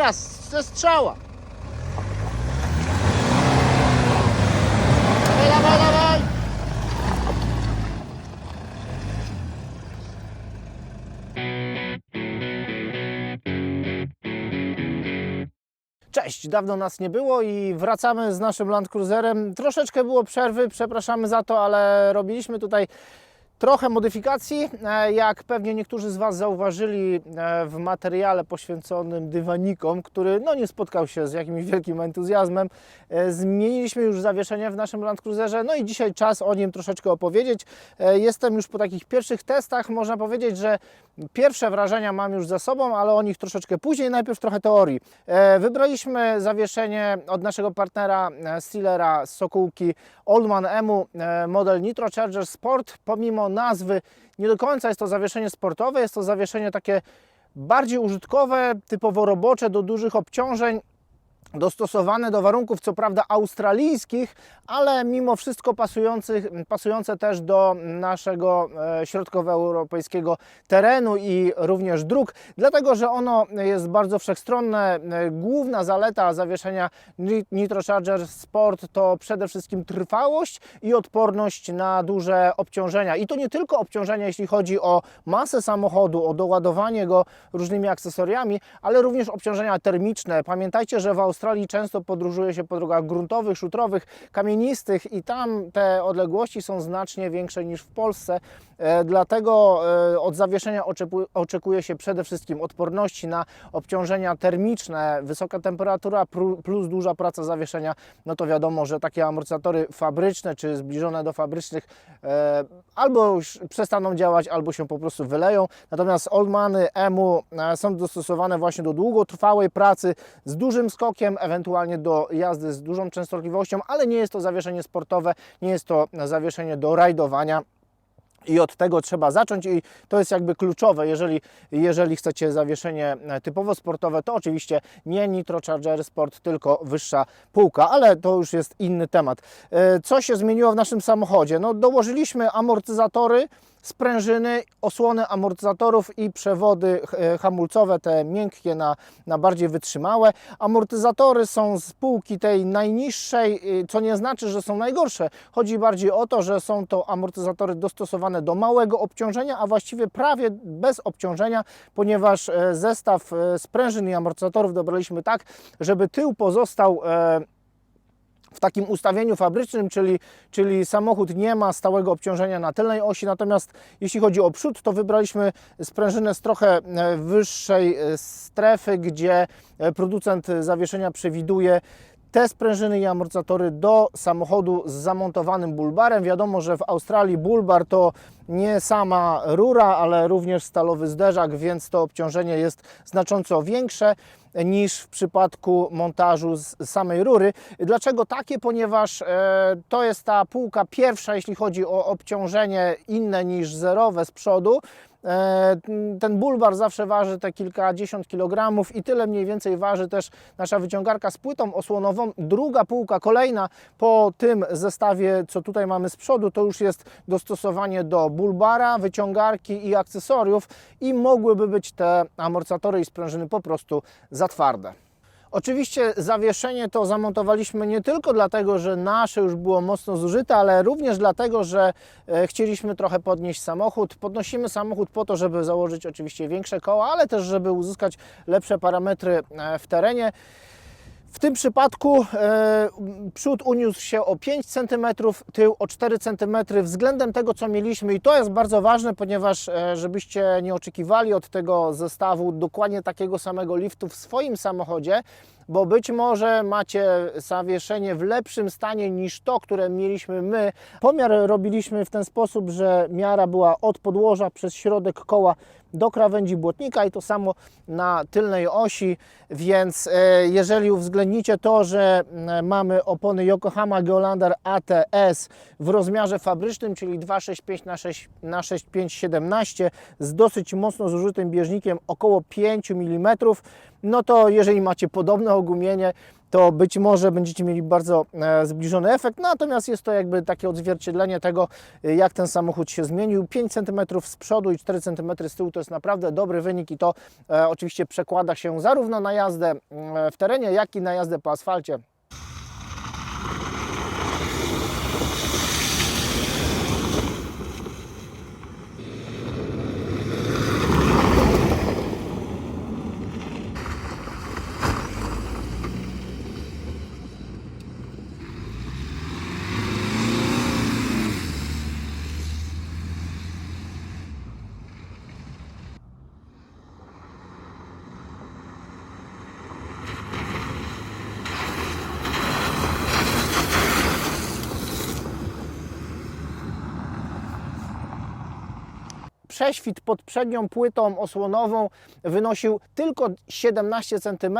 teraz ze strzała. Cześć, dawno nas nie było i wracamy z naszym Land Cruiserem. Troszeczkę było przerwy, przepraszamy za to, ale robiliśmy tutaj trochę modyfikacji. E, Jak pewnie niektórzy z Was zauważyli e, w materiale poświęconym dywanikom, który no, nie spotkał się z jakimś wielkim entuzjazmem, e, zmieniliśmy już zawieszenie w naszym Land Cruiserze, no i dzisiaj czas o nim troszeczkę opowiedzieć. Jestem już po takich pierwszych testach, można powiedzieć, że pierwsze wrażenia mam już za sobą, ale o nich troszeczkę później, najpierw trochę teorii. Wybraliśmy zawieszenie od naszego partnera Steelera z Sokółki Oldman Emu model Nitro Charger Sport. Pomimo nazwy. Nie do końca jest to zawieszenie sportowe, jest to zawieszenie takie bardziej użytkowe, typowo robocze do dużych obciążeń dostosowane do warunków, co prawda australijskich, ale mimo wszystko pasujących, pasujące też do naszego e, środkowoeuropejskiego terenu i również dróg, dlatego że ono jest bardzo wszechstronne. E, Główna zaleta zawieszenia Ni- Nitro Charger Sport to przede wszystkim trwałość i odporność na duże obciążenia. I to nie tylko obciążenia, jeśli chodzi o masę samochodu, o doładowanie go różnymi akcesoriami, ale również obciążenia termiczne. Pamiętajcie, że w Australii często podróżuje się po drogach gruntowych, szutrowych, kamienistych i tam te odległości są znacznie większe niż w Polsce. E, Dlatego e, od zawieszenia oczekuje się przede wszystkim odporności na obciążenia termiczne, wysoka temperatura plus duża praca zawieszenia. No to wiadomo, że takie amortyzatory fabryczne czy zbliżone do fabrycznych e, albo już przestaną działać, albo się po prostu wyleją. Natomiast Oldmany EMU są dostosowane właśnie do długotrwałej pracy z dużym skokiem, ewentualnie do jazdy z dużą częstotliwością, ale nie jest to zawieszenie sportowe, nie jest to zawieszenie do rajdowania. I od tego trzeba zacząć i to jest jakby kluczowe, jeżeli, jeżeli chcecie zawieszenie e, typowo sportowe, to oczywiście nie Nitro Charger Sport, tylko wyższa półka, ale to już jest inny temat. E, Co się zmieniło w naszym samochodzie? No dołożyliśmy amortyzatory, sprężyny, osłony amortyzatorów i przewody e, hamulcowe, te miękkie na, na bardziej wytrzymałe. Amortyzatory są z półki tej najniższej, y, co nie znaczy, że są najgorsze. Chodzi bardziej o to, że są to amortyzatory dostosowane do małego obciążenia, a właściwie prawie bez obciążenia, ponieważ e, zestaw e, sprężyn i amortyzatorów dobraliśmy tak, żeby tył pozostał w takim ustawieniu fabrycznym, czyli, czyli samochód nie ma stałego obciążenia na tylnej osi, natomiast jeśli chodzi o przód, to wybraliśmy sprężynę z trochę e, wyższej e, strefy, gdzie e, producent zawieszenia przewiduje te sprężyny i amortyzatory do samochodu z zamontowanym bulbarem. Wiadomo, że w Australii bulbar to nie sama rura, ale również stalowy zderzak, więc to obciążenie jest znacząco większe niż w przypadku montażu z samej rury. Dlaczego takie? Ponieważ e, to jest ta półka pierwsza, jeśli chodzi o obciążenie inne niż zerowe z przodu. E, Ten bulbar zawsze waży te kilkadziesiąt kilogramów i tyle mniej więcej waży też nasza wyciągarka z płytą osłonową. Druga półka, kolejna po tym zestawie, co tutaj mamy z przodu, to już jest dostosowanie do bulbara, wyciągarki i akcesoriów i mogłyby być te amortyzatory i sprężyny po prostu za twarde. Oczywiście zawieszenie to zamontowaliśmy nie tylko dlatego, że nasze już było mocno zużyte, ale również dlatego, że e, chcieliśmy trochę podnieść samochód. Podnosimy samochód po to, żeby założyć oczywiście większe koła, ale też żeby uzyskać lepsze parametry e, w terenie. W tym przypadku e, przód uniósł się o 5 cm, tył o 4 cm względem tego, co mieliśmy i to jest bardzo ważne, ponieważ e, żebyście nie oczekiwali od tego zestawu dokładnie takiego samego liftu w swoim samochodzie, bo być może macie zawieszenie w lepszym stanie niż to, które mieliśmy my. Pomiar robiliśmy w ten sposób, że miara była od podłoża przez środek koła do krawędzi błotnika i to samo na tylnej osi, więc e, jeżeli uwzględnicie to, że m, mamy opony Yokohama Geolander ATS w rozmiarze fabrycznym, czyli 265 na 6 na 6517 z dosyć mocno zużytym bieżnikiem około 5 mm, no to jeżeli macie podobne ogumienie, to być może będziecie mieli bardzo e, zbliżony efekt, natomiast jest to jakby takie odzwierciedlenie tego, e, jak ten samochód się zmienił. 5 cm z przodu i 4 cm z tyłu to jest naprawdę dobry wynik i to e, oczywiście przekłada się zarówno na jazdę w terenie, jak i na jazdę po asfalcie. Prześwit pod przednią płytą osłonową wynosił tylko 17 cm,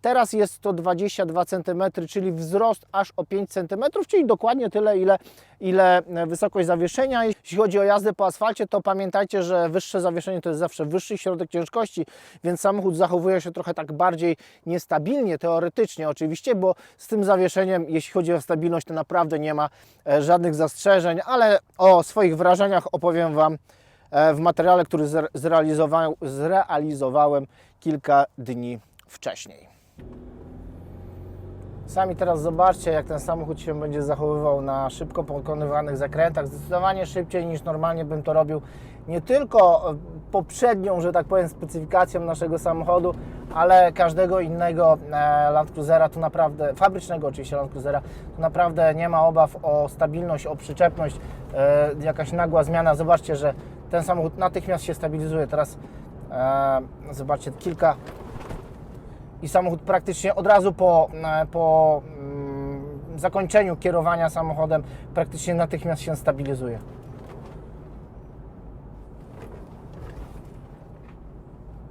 teraz jest to 22 cm, czyli wzrost aż o 5 cm, czyli dokładnie tyle, ile, ile wysokość zawieszenia. Jeśli chodzi o jazdę po asfalcie, to pamiętajcie, że wyższe zawieszenie to jest zawsze wyższy środek ciężkości, więc samochód zachowuje się trochę tak bardziej niestabilnie, teoretycznie oczywiście, bo z tym zawieszeniem, jeśli chodzi o stabilność, to naprawdę nie ma e, żadnych zastrzeżeń, ale o swoich wrażeniach opowiem Wam e, w materiale, który zre- zrealizowa- zrealizowałem kilka dni wcześniej. Sami teraz zobaczcie, jak ten samochód się będzie zachowywał na szybko pokonywanych zakrętach. Zdecydowanie szybciej niż normalnie bym to robił. Nie tylko e, poprzednią, że tak powiem, specyfikacją naszego samochodu, ale każdego innego e, Land Cruisera, tu naprawdę, fabrycznego oczywiście Land Cruisera, tu naprawdę nie ma obaw o stabilność, o przyczepność, e, jakaś nagła zmiana. Zobaczcie, że ten samochód natychmiast się stabilizuje. Teraz e, zobaczcie, kilka i samochód praktycznie od razu po, e, po mm, zakończeniu kierowania samochodem praktycznie natychmiast się stabilizuje.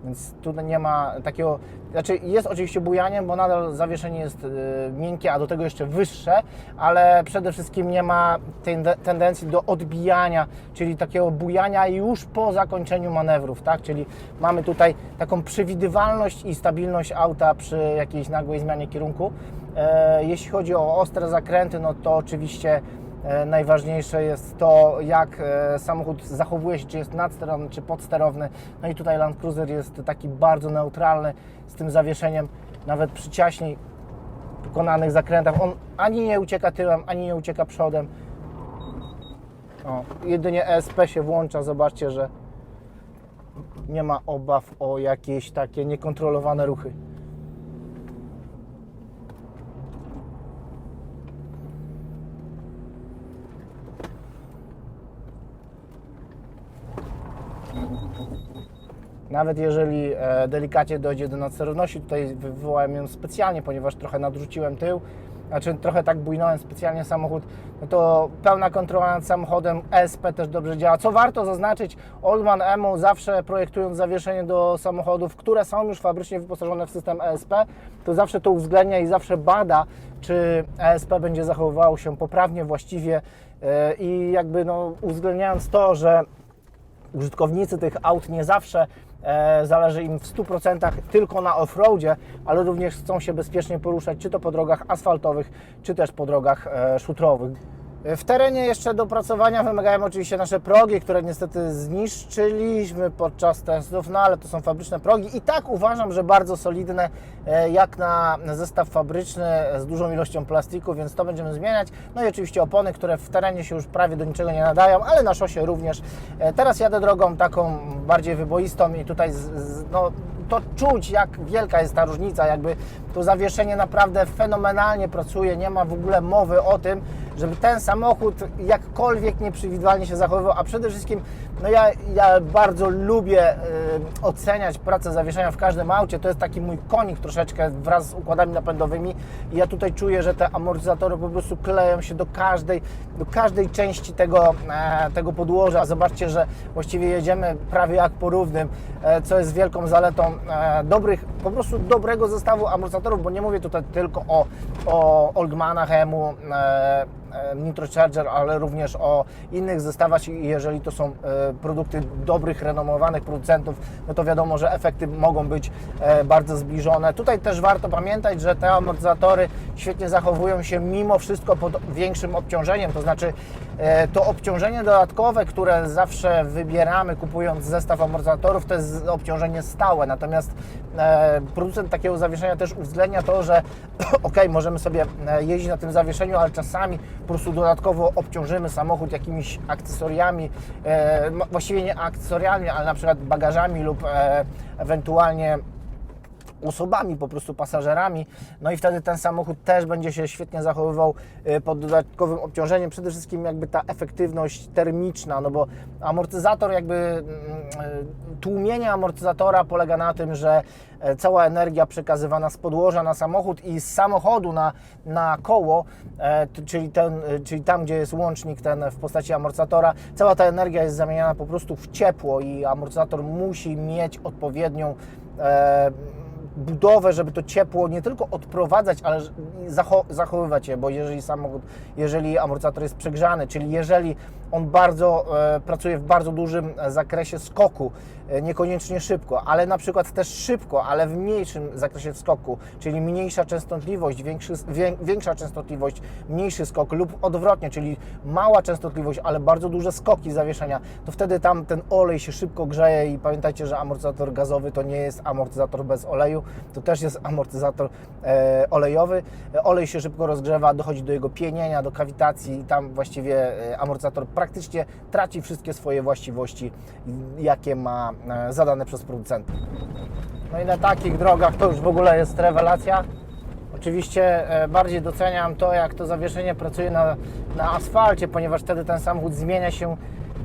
Więc tu nie ma takiego. Znaczy, jest oczywiście bujaniem, bo nadal zawieszenie jest y, miękkie, a do tego jeszcze wyższe, ale przede wszystkim nie ma tende- tendencji do odbijania, czyli takiego bujania już po zakończeniu manewrów, tak? Czyli mamy tutaj taką przewidywalność i stabilność auta przy jakiejś nagłej zmianie kierunku. E, jeśli chodzi o ostre zakręty, no to oczywiście Najważniejsze jest to, jak e, samochód zachowuje się, czy jest nadsterowny, czy podsterowny. No i tutaj Land Cruiser jest taki bardzo neutralny z tym zawieszeniem, nawet przy ciaśniej wykonanych zakrętach. On ani nie ucieka tyłem, ani nie ucieka przodem. O, jedynie ESP się włącza, zobaczcie, że nie ma obaw o jakieś takie niekontrolowane ruchy. Nawet jeżeli e, delikatnie dojdzie do nadsterowności, tutaj wywołałem ją specjalnie, ponieważ trochę nadrzuciłem tył, znaczy trochę tak bujnąłem specjalnie samochód, no to pełna kontrola nad samochodem, ESP też dobrze działa. Co warto zaznaczyć, Oldman Emu zawsze projektując zawieszenie do samochodów, które są już fabrycznie wyposażone w system ESP, to zawsze to uwzględnia i zawsze bada, czy ESP będzie zachowywało się poprawnie, właściwie e, i jakby no, uwzględniając to, że użytkownicy tych aut nie zawsze zależy im w 100% tylko na offroadzie, ale również chcą się bezpiecznie poruszać, czy to po drogach asfaltowych, czy też po drogach e, szutrowych. W terenie jeszcze dopracowania wymagają oczywiście nasze progi, które niestety zniszczyliśmy podczas testów, no ale to są fabryczne progi i tak uważam, że bardzo solidne e, jak na zestaw fabryczny z dużą ilością plastiku, więc to będziemy zmieniać. No i oczywiście opony, które w terenie się już prawie do niczego nie nadają, ale na szosie również. E, Teraz jadę drogą taką bardziej wyboistą i tutaj z, z, no, to czuć, jak wielka jest ta różnica, jakby to zawieszenie naprawdę fenomenalnie pracuje, nie ma w ogóle mowy o tym, żeby ten samochód jakkolwiek nieprzewidywalnie się zachowywał, a przede wszystkim no ja, ja bardzo lubię y, oceniać pracę zawieszenia w każdym aucie, to jest taki mój konik troszeczkę wraz z układami napędowymi i ja tutaj czuję, że te amortyzatory po prostu kleją się do każdej, do każdej części tego, e, tego podłoża. Zobaczcie, że właściwie jedziemy prawie jak po równym, e, co jest wielką zaletą e, dobrych, po prostu dobrego zestawu amortyzatorów, bo nie mówię tutaj tylko o, o Oldmanach, EMU, e, Nitrocharger, ale również o innych zestawach, i jeżeli to są e, produkty dobrych, renomowanych producentów, no to wiadomo, że efekty mogą być e, bardzo zbliżone. Tutaj też warto pamiętać, że te amortyzatory świetnie zachowują się mimo wszystko pod większym obciążeniem, to znaczy e, to obciążenie dodatkowe, które zawsze wybieramy kupując zestaw amortyzatorów, to jest obciążenie stałe, natomiast e, producent takiego zawieszenia też uwzględnia to, że ok, możemy sobie e, jeździć na tym zawieszeniu, ale czasami prostu dodatkowo obciążymy samochód jakimiś akcesoriami, e, właściwie nie akcesoriami, ale na przykład bagażami lub e, ewentualnie osobami, po prostu pasażerami. No i wtedy ten samochód też będzie się świetnie zachowywał y, pod dodatkowym obciążeniem. Przede wszystkim jakby ta efektywność termiczna, no bo amortyzator jakby mm, y, tłumienie amortyzatora polega na tym, że e, cała energia przekazywana z podłoża na samochód i z samochodu na, na koło, e, czyli, ten, czyli tam, gdzie jest łącznik ten w postaci amortyzatora, cała ta energia jest zamieniana po prostu w ciepło i amortyzator musi mieć odpowiednią e, budowę, żeby to ciepło nie tylko odprowadzać, ale zacho zachowywać je, bo jeżeli samochód, jeżeli amortyzator jest przegrzany, czyli jeżeli on bardzo e, pracuje w bardzo dużym e, zakresie skoku, e, niekoniecznie szybko, ale na przykład też szybko, ale w mniejszym zakresie skoku, czyli mniejsza częstotliwość, większy, wię, większa częstotliwość, mniejszy skok lub odwrotnie, czyli mała częstotliwość, ale bardzo duże skoki zawieszenia, to wtedy tam ten olej się szybko grzeje i pamiętajcie, że amortyzator gazowy to nie jest amortyzator bez oleju, to też jest amortyzator e, olejowy. E, Olej się szybko rozgrzewa, dochodzi do jego pienienia, do kawitacji i tam właściwie e, amortyzator praktycznie traci wszystkie swoje właściwości, jakie ma zadane przez producenta. No i na takich drogach to już w ogóle jest rewelacja. Oczywiście bardziej doceniam to, jak to zawieszenie pracuje na, na asfalcie, ponieważ wtedy ten samochód zmienia się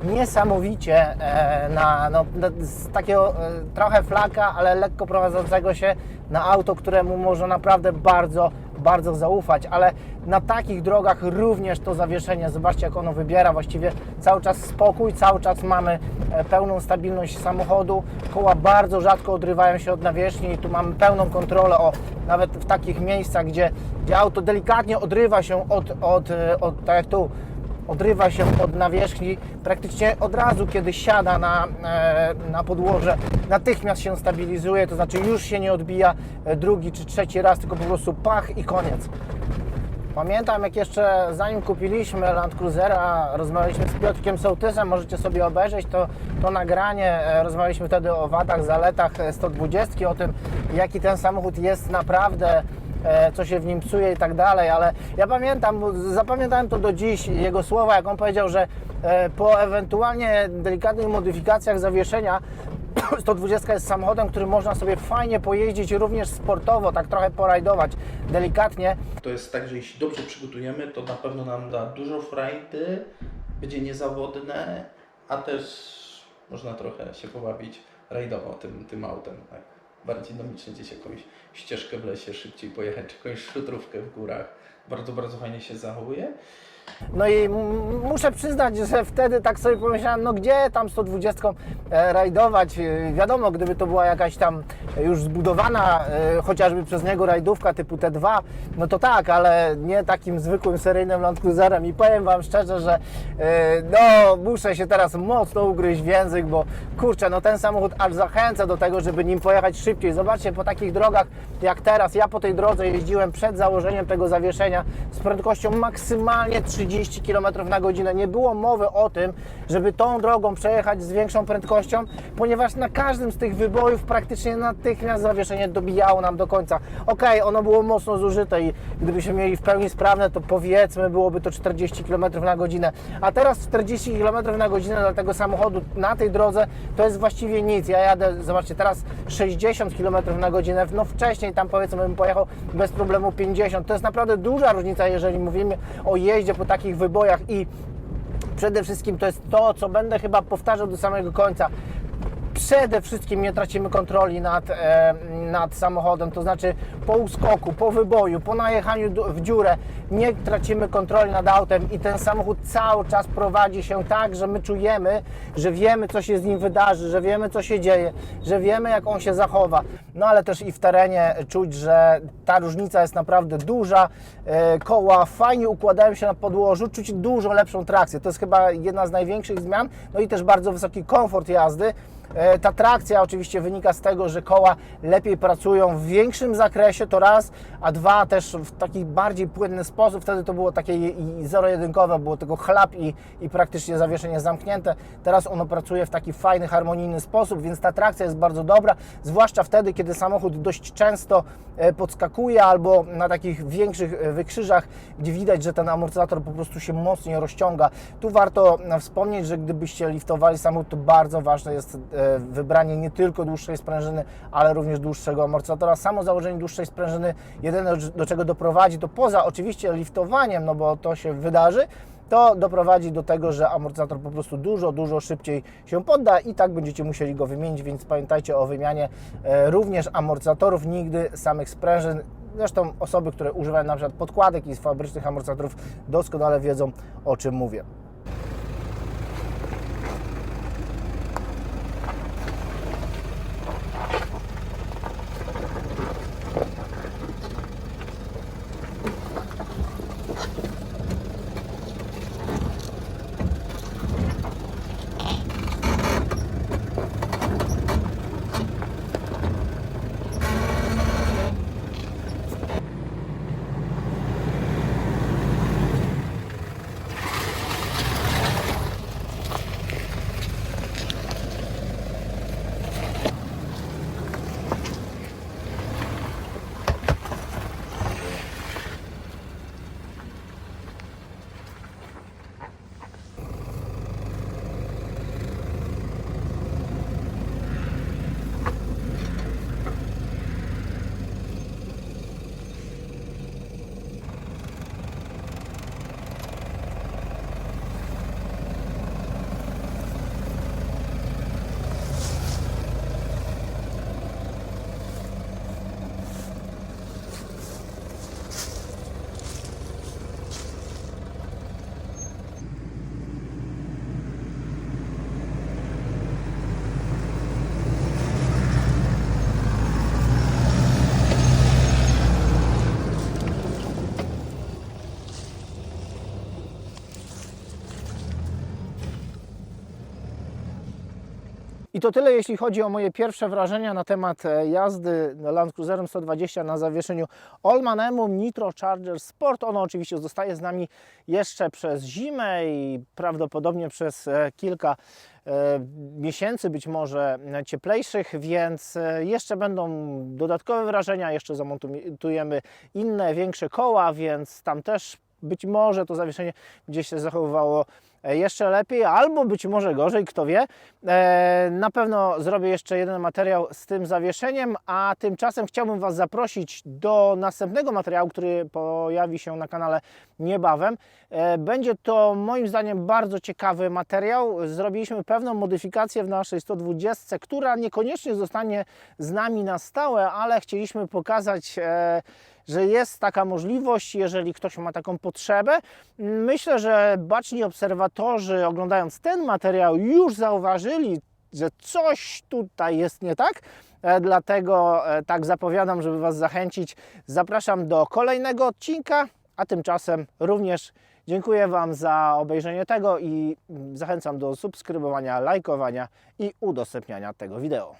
niesamowicie e, na, no, z takiego e, trochę flaka, ale lekko prowadzącego się na auto, któremu można naprawdę bardzo, bardzo zaufać, ale na takich drogach również to zawieszenie, zobaczcie jak ono wybiera, właściwie cały czas spokój, cały czas mamy e, pełną stabilność samochodu, koła bardzo rzadko odrywają się od nawierzchni. I tu mamy pełną kontrolę, o, nawet w takich miejscach, gdzie, gdzie auto delikatnie odrywa się od, od, od tak jak tu, odrywa się od nawierzchni, praktycznie od razu, kiedy siada na, e, na podłoże, natychmiast się stabilizuje, to znaczy już się nie odbija e, drugi czy trzeci raz, tylko po prostu pach i koniec. Pamiętam, jak jeszcze zanim kupiliśmy Land Cruisera, rozmawialiśmy z Piotrkiem Sołtysem, możecie sobie obejrzeć to, to nagranie. E, Rozmawialiśmy wtedy o wadach, zaletach e, 120, o tym, jaki ten samochód jest naprawdę, co się w nim psuje i tak dalej, ale ja pamiętam, zapamiętałem to do dziś, jego słowa, jak on powiedział, że e, po ewentualnie delikatnych modyfikacjach zawieszenia 120 jest samochodem, który można sobie fajnie pojeździć, również sportowo, tak trochę porajdować, delikatnie. To jest tak, że jeśli dobrze przygotujemy, to na pewno nam da dużo frajdy, będzie niezawodne, a też można trochę się pobawić rajdowo tym, tym autem. Tak. Bardziej dynamicznie gdzieś jakąś ścieżkę w lesie szybciej pojechać, czy jakąś szutrówkę w górach. Bardzo, bardzo fajnie się zachowuje. No i muszę przyznać, że wtedy tak sobie pomyślałem, no gdzie tam 120 e, rajdować? E, Wiadomo, gdyby to była jakaś tam już zbudowana e, chociażby przez niego rajdówka typu T2, no to tak, ale nie takim zwykłym seryjnym Land Cruiserem i powiem Wam szczerze, że no muszę się teraz mocno ugryźć w język, bo kurczę, no ten samochód aż zachęca do tego, żeby nim pojechać szybciej. Zobaczcie, po takich drogach jak teraz, ja po tej drodze jeździłem przed założeniem tego zawieszenia z prędkością maksymalnie 30 km na godzinę. Nie było mowy o tym, żeby tą drogą przejechać z większą prędkością, ponieważ na każdym z tych wybojów praktycznie natychmiast zawieszenie dobijało nam do końca. Okej, ono było mocno zużyte i gdybyśmy mieli w pełni sprawne, to powiedzmy byłoby to 40 km na godzinę. A teraz 40 km na godzinę dla tego samochodu na tej drodze to jest właściwie nic. Ja jadę, zobaczcie, teraz 60 km na godzinę, no wcześniej tam powiedzmy bym pojechał bez problemu 50. To jest naprawdę duża różnica, jeżeli mówimy o jeździe po takich wybojach i przede wszystkim to jest to, co będę chyba powtarzał do samego końca. Przede wszystkim nie tracimy kontroli nad, e, nad samochodem, to znaczy po uskoku, po wyboju, po najechaniu w dziurę nie tracimy kontroli nad autem i ten samochód cały czas prowadzi się tak, że my czujemy, że wiemy co się z nim wydarzy, że wiemy co się dzieje, że wiemy jak on się zachowa. No ale też i w terenie czuć, że ta różnica jest naprawdę duża. E, Koła fajnie układają się na podłożu, czuć dużo lepszą trakcję. To jest chyba jedna z największych zmian. No i też bardzo wysoki komfort jazdy. E, Ta trakcja oczywiście wynika z tego, że koła lepiej pracują w większym zakresie, to raz, a dwa też w taki bardziej płynny sposób. Wtedy to było takie zero-jedynkowe, było tylko chlap i, i praktycznie zawieszenie zamknięte. Teraz ono pracuje w taki fajny, harmonijny sposób, więc ta trakcja jest bardzo dobra, zwłaszcza wtedy, kiedy samochód dość często e, podskakuje albo na takich większych e, wykrzyżach, gdzie widać, że ten amortyzator po prostu się mocniej rozciąga. Tu warto wspomnieć, że gdybyście liftowali samochód, to bardzo ważne jest wybranie nie tylko dłuższej sprężyny, ale również dłuższego amortyzatora. Samo założenie dłuższej sprężyny jedyne do- do czego doprowadzi, to poza oczywiście liftowaniem, no bo to się wydarzy, to doprowadzi do tego, że amortyzator po prostu dużo, dużo szybciej się podda i tak będziecie musieli go wymienić, więc pamiętajcie o wymianie e, również amortyzatorów, nigdy samych sprężyn. Zresztą osoby, które używają na przykład podkładek i z fabrycznych amortyzatorów doskonale wiedzą o czym mówię. To tyle, jeśli chodzi o moje pierwsze wrażenia na temat e, jazdy Land Cruiserem 120 na zawieszeniu Allman Nitro Charger Sport. Ono oczywiście zostaje z nami jeszcze przez zimę i prawdopodobnie przez e, kilka e, miesięcy, być może cieplejszych, więc jeszcze będą dodatkowe wrażenia, jeszcze zamontujemy inne, większe koła, więc tam też być może to zawieszenie gdzieś się zachowywało jeszcze lepiej, albo być może gorzej, kto wie. E, Na pewno zrobię jeszcze jeden materiał z tym zawieszeniem, a tymczasem chciałbym Was zaprosić do następnego materiału, który pojawi się na kanale niebawem. E, Będzie to moim zdaniem bardzo ciekawy materiał. Zrobiliśmy pewną modyfikację w naszej 120, która niekoniecznie zostanie z nami na stałe, ale chcieliśmy pokazać e, że jest taka możliwość, jeżeli ktoś ma taką potrzebę. Myślę, że baczni obserwatorzy, oglądając ten materiał, już zauważyli, że coś tutaj jest nie tak. E, Dlatego e, tak zapowiadam, żeby Was zachęcić. Zapraszam do kolejnego odcinka, a tymczasem również dziękuję Wam za obejrzenie tego i mm, zachęcam do subskrybowania, lajkowania i udostępniania tego wideo.